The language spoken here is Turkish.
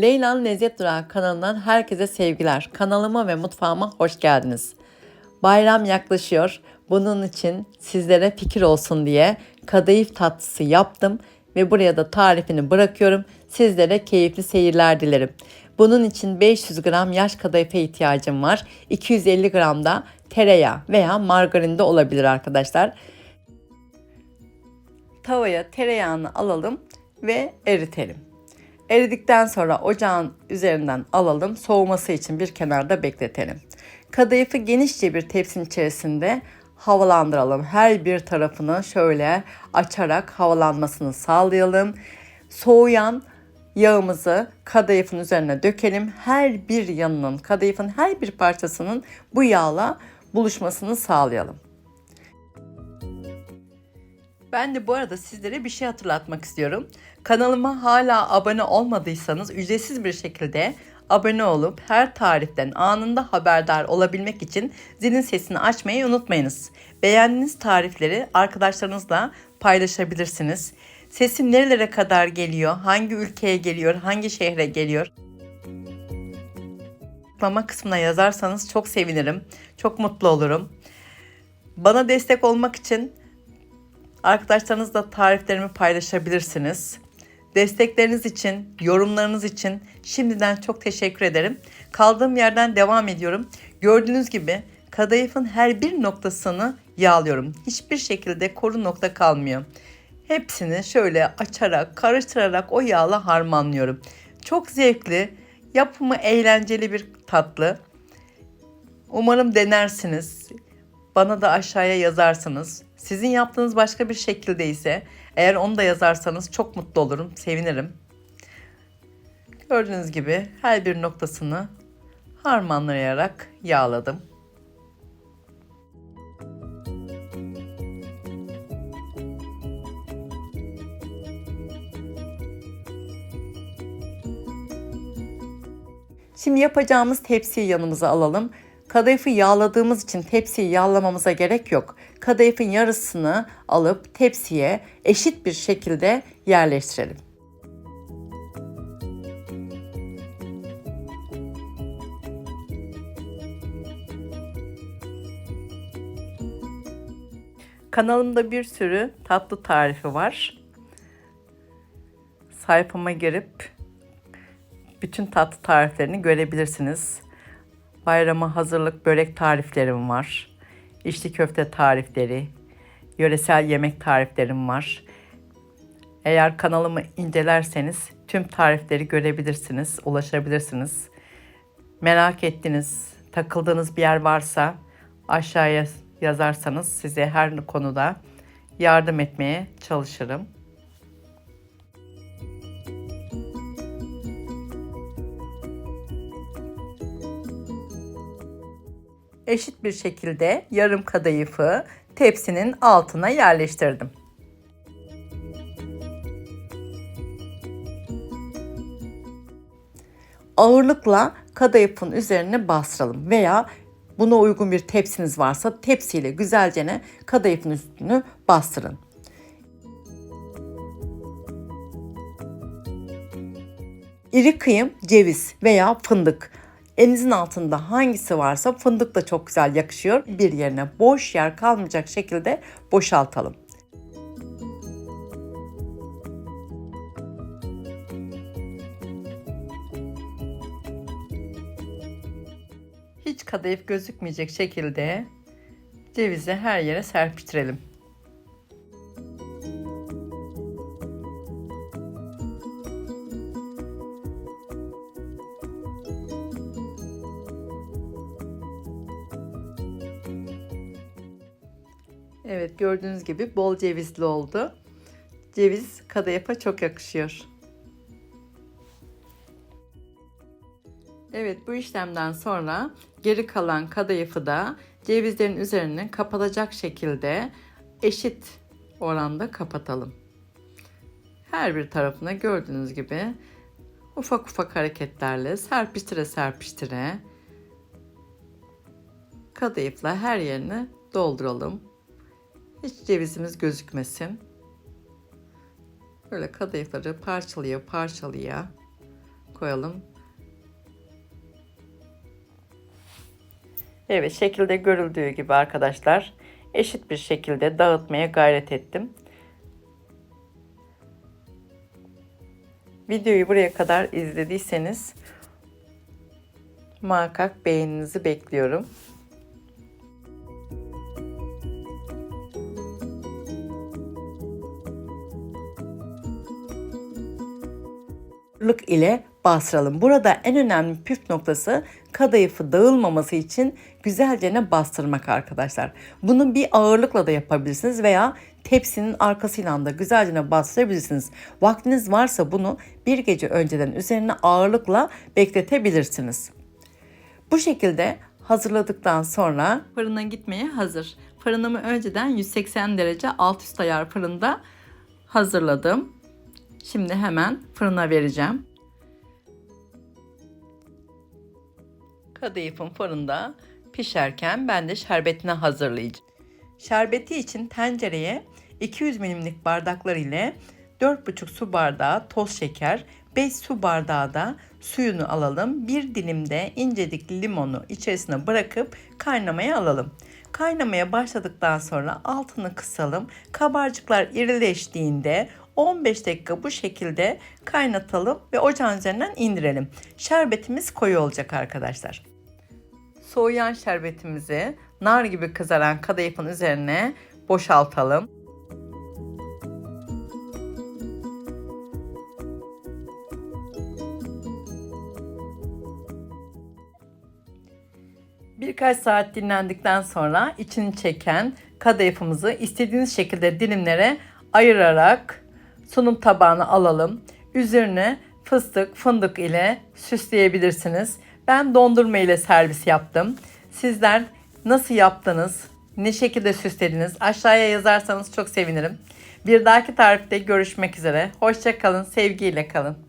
Leyla'nın Lezzet Durağı kanalından herkese sevgiler. Kanalıma ve mutfağıma hoş geldiniz. Bayram yaklaşıyor. Bunun için sizlere fikir olsun diye kadayıf tatlısı yaptım ve buraya da tarifini bırakıyorum. Sizlere keyifli seyirler dilerim. Bunun için 500 gram yaş kadayıfa ihtiyacım var. 250 gram da tereyağı veya margarin de olabilir arkadaşlar. Tavaya tereyağını alalım ve eritelim. Eridikten sonra ocağın üzerinden alalım. Soğuması için bir kenarda bekletelim. Kadayıfı genişçe bir tepsinin içerisinde havalandıralım. Her bir tarafını şöyle açarak havalanmasını sağlayalım. Soğuyan yağımızı kadayıfın üzerine dökelim. Her bir yanının, kadayıfın her bir parçasının bu yağla buluşmasını sağlayalım. Ben de bu arada sizlere bir şey hatırlatmak istiyorum. Kanalıma hala abone olmadıysanız ücretsiz bir şekilde abone olup her tariften anında haberdar olabilmek için zilin sesini açmayı unutmayınız. Beğendiğiniz tarifleri arkadaşlarınızla paylaşabilirsiniz. Sesim nerelere kadar geliyor, hangi ülkeye geliyor, hangi şehre geliyor? Açıklama kısmına yazarsanız çok sevinirim. Çok mutlu olurum. Bana destek olmak için Arkadaşlarınızla tariflerimi paylaşabilirsiniz. Destekleriniz için, yorumlarınız için şimdiden çok teşekkür ederim. Kaldığım yerden devam ediyorum. Gördüğünüz gibi kadayıfın her bir noktasını yağlıyorum. Hiçbir şekilde koru nokta kalmıyor. Hepsini şöyle açarak, karıştırarak o yağla harmanlıyorum. Çok zevkli, yapımı eğlenceli bir tatlı. Umarım denersiniz. Bana da aşağıya yazarsınız. Sizin yaptığınız başka bir şekilde ise eğer onu da yazarsanız çok mutlu olurum, sevinirim. Gördüğünüz gibi her bir noktasını harmanlayarak yağladım. Şimdi yapacağımız tepsiyi yanımıza alalım. Kadayıfı yağladığımız için tepsiyi yağlamamıza gerek yok. Kadayıfın yarısını alıp tepsiye eşit bir şekilde yerleştirelim. Kanalımda bir sürü tatlı tarifi var. Sayfama girip bütün tatlı tariflerini görebilirsiniz. Bayrama hazırlık börek tariflerim var. İçli köfte tarifleri, yöresel yemek tariflerim var. Eğer kanalımı incelerseniz tüm tarifleri görebilirsiniz, ulaşabilirsiniz. Merak ettiğiniz, takıldığınız bir yer varsa aşağıya yazarsanız size her konuda yardım etmeye çalışırım. Eşit bir şekilde yarım kadayıfı tepsinin altına yerleştirdim. Ağırlıkla kadayıfın üzerine bastıralım veya buna uygun bir tepsiniz varsa tepsiyle güzelce kadayıfın üstünü bastırın. İri kıyım ceviz veya fındık Elinizin altında hangisi varsa fındık da çok güzel yakışıyor. Bir yerine boş yer kalmayacak şekilde boşaltalım. Hiç kadayıf gözükmeyecek şekilde cevizi her yere serpiştirelim. Evet gördüğünüz gibi bol cevizli oldu. Ceviz kadayıfa çok yakışıyor. Evet bu işlemden sonra geri kalan kadayıfı da cevizlerin üzerine kapatacak şekilde eşit oranda kapatalım. Her bir tarafına gördüğünüz gibi ufak ufak hareketlerle serpiştire serpiştire kadayıfla her yerini dolduralım. Hiç cevizimiz gözükmesin. Böyle kadayıfları parçalaya parçalaya koyalım. Evet şekilde görüldüğü gibi arkadaşlar eşit bir şekilde dağıtmaya gayret ettim. Videoyu buraya kadar izlediyseniz muhakkak beğeninizi bekliyorum. Ağırlık ile bastıralım. Burada en önemli püf noktası kadayıfı dağılmaması için güzelce bastırmak arkadaşlar. Bunu bir ağırlıkla da yapabilirsiniz veya tepsinin arkasıyla da güzelce bastırabilirsiniz. Vaktiniz varsa bunu bir gece önceden üzerine ağırlıkla bekletebilirsiniz. Bu şekilde hazırladıktan sonra fırına gitmeye hazır. Fırınımı önceden 180 derece alt üst ayar fırında hazırladım. Şimdi hemen fırına vereceğim. Kadayıfım fırında pişerken ben de şerbetini hazırlayacağım. Şerbeti için tencereye 200 milimlik bardaklar ile 4,5 su bardağı toz şeker, 5 su bardağı da suyunu alalım. Bir dilim de incecik limonu içerisine bırakıp kaynamaya alalım. Kaynamaya başladıktan sonra altını kısalım. Kabarcıklar irileştiğinde 15 dakika bu şekilde kaynatalım ve ocağın üzerinden indirelim. Şerbetimiz koyu olacak arkadaşlar. Soğuyan şerbetimizi nar gibi kızaran kadayıfın üzerine boşaltalım. Birkaç saat dinlendikten sonra içini çeken kadayıfımızı istediğiniz şekilde dilimlere ayırarak sunum tabağına alalım. Üzerine fıstık, fındık ile süsleyebilirsiniz. Ben dondurma ile servis yaptım. Sizler nasıl yaptınız? Ne şekilde süslediniz? Aşağıya yazarsanız çok sevinirim. Bir dahaki tarifte görüşmek üzere. Hoşçakalın, sevgiyle kalın.